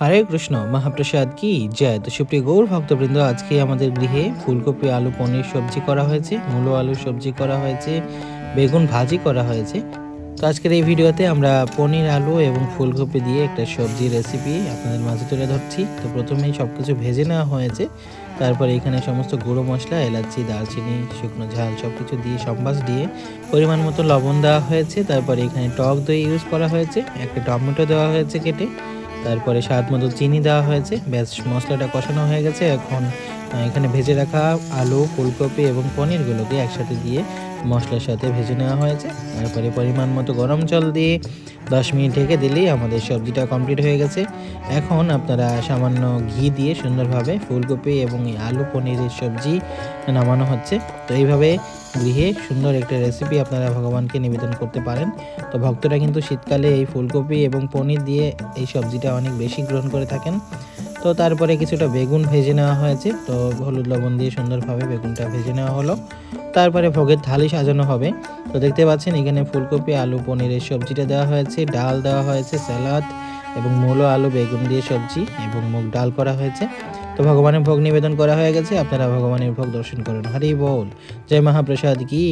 হরে কৃষ্ণ, মহাপ্রসাদ কি? জয়। তো সুপ্রিয় গৌর ভক্তবৃন্দ, আজকে আমাদের গৃহে ফুলকপি, আলু, পনির সবজি করা হয়েছে, মূলো আলু সবজি করা হয়েছে, বেগুন ভাজি করা হয়েছে। তো আজকের এই ভিডিওতে আমরা পনির, আলু এবং ফুলকপি দিয়ে একটা সবজি রেসিপি আপনাদের মাঝে তুলে ধরছি। তো প্রথমেই সব কিছু ভেজে নেওয়া হয়েছে। তারপরে এখানে সমস্ত গুঁড়ো মশলা, এলাচি, দারচিনি, শুকনো ঝাল সব কিছু দিয়ে সম্বাস দিয়ে পরিমাণ মতো লবণ দেওয়া হয়েছে। তারপরে এখানে টক দই ইউজ করা হয়েছে, একটা টমেটো দেওয়া হয়েছে কেটে। তারপরে স্বাদ মতো চিনি দেওয়া হয়েছে। ব্যাস মশলাটা কষানো হয়ে গেছে। এখন এখানে ভেজে রাখা আলু, ফুলকপি এবং পনিরগুলোকে একসাথে দিয়ে মশলার সাথে ভেজে নেওয়া হয়েছে। তারপরে পরিমাণ মতো গরম জল দিয়ে দশ মিনিট ঢেকে দিলেই আমাদের সবজিটা কমপ্লিট হয়ে গেছে। এখন আপনারা সামান্য ঘি দিয়ে সুন্দরভাবে ফুলকপি এবং আলু, পনিরের সবজি নামানো হচ্ছে। তো এইভাবে গৃহে সুন্দর একটা রেসিপি আপনারা ভগবানকে নিবেদন করতে পারেন। তো ভক্তরা কিন্তু শীতকালে এই ফুলকপি এবং পনির দিয়ে এই সবজিটা অনেক বেশি গ্রহণ করে থাকেন। তো তারপরে কিছুটা বেগুন ভেজে নেওয়া হয়েছে। তো হলুদ লবণ দিয়ে সুন্দরভাবে বেগুনটা ভেজে নেওয়া হলো। তারপরে ভোগের থালি সাজানো হবে। তো দেখতে পাচ্ছেন, এখানে ফুলকপি, আলু, পনিরের সবজিটা দেওয়া হয়েছে, ডাল দেওয়া হয়েছে, স্যালাড এবং মূলো, আলু, বেগুন দিয়ে সবজি এবং মুগ ডাল করা হয়েছে। তো ভগবানের ভোগ নিবেদন করা হয়ে গেছে। আপনারা ভগবানের ভোগ দর্শন করুন। হরি বল। জয় মহাপ্রসাদ কি?